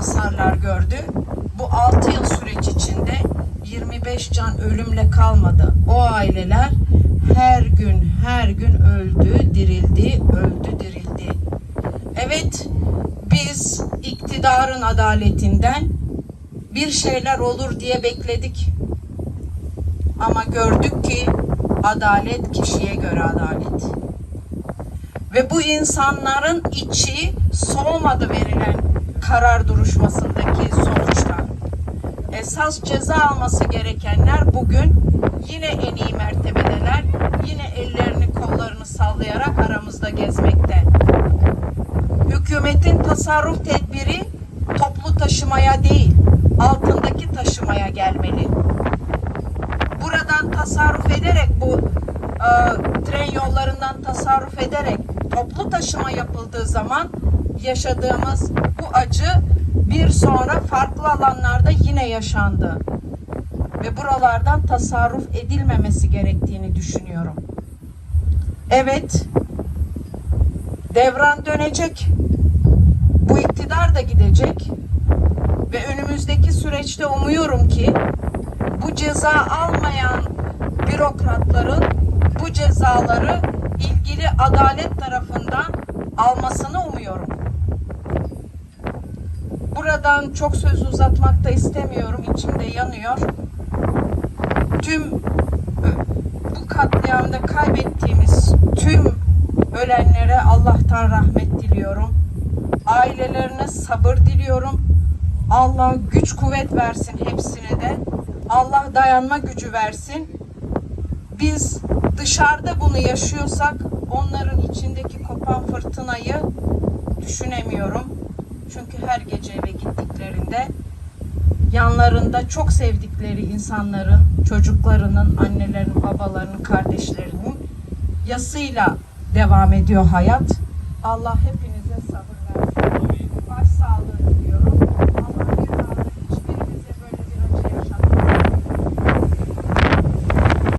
hasarlar gördü. Bu 6 yıl süreç içinde 25 can ölümle kalmadı. O aileler her gün her gün öldü, dirildi, öldü, dirildi. Evet, biz iktidarın adaletinden bir şeyler olur diye bekledik. Ama gördük ki adalet kişiye göre adalet. Ve bu insanların içi soğumadı ve karar duruşmasındaki sonuçtan. Esas ceza alması gerekenler bugün yine en iyi mertebedeler. Yine ellerini kollarını sallayarak aramızda gezmekte. Hükümetin tasarruf tedbiri toplu taşımaya değil, altındaki taşımaya gelmeli. Buradan tasarruf ederek bu e, tren yollarından tasarruf ederek toplu taşıma yapıldığı zaman yaşadığımız bu acı bir sonra farklı alanlarda yine yaşandı. Ve buralardan tasarruf edilmemesi gerektiğini düşünüyorum. Evet, devran dönecek. Bu iktidar da gidecek. Ve önümüzdeki süreçte umuyorum ki bu ceza almayan bürokratların bu cezaları ilgili adalet tarafından almasını umuyorum. Buradan çok söz uzatmak da istemiyorum. İçimde yanıyor. Tüm bu katliamda kaybettiğimiz tüm ölenlere Allah'tan rahmet diliyorum. Ailelerine sabır diliyorum. Allah güç kuvvet versin hepsine de. Allah dayanma gücü versin. Biz dışarıda bunu yaşıyorsak onların içindeki kopan fırtınayı düşünemiyorum. Çünkü her gece eve gittiklerinde yanlarında çok sevdikleri insanların, çocuklarının, annelerinin, babalarının, kardeşlerinin yasıyla devam ediyor hayat. Allah hepinize sabır versin.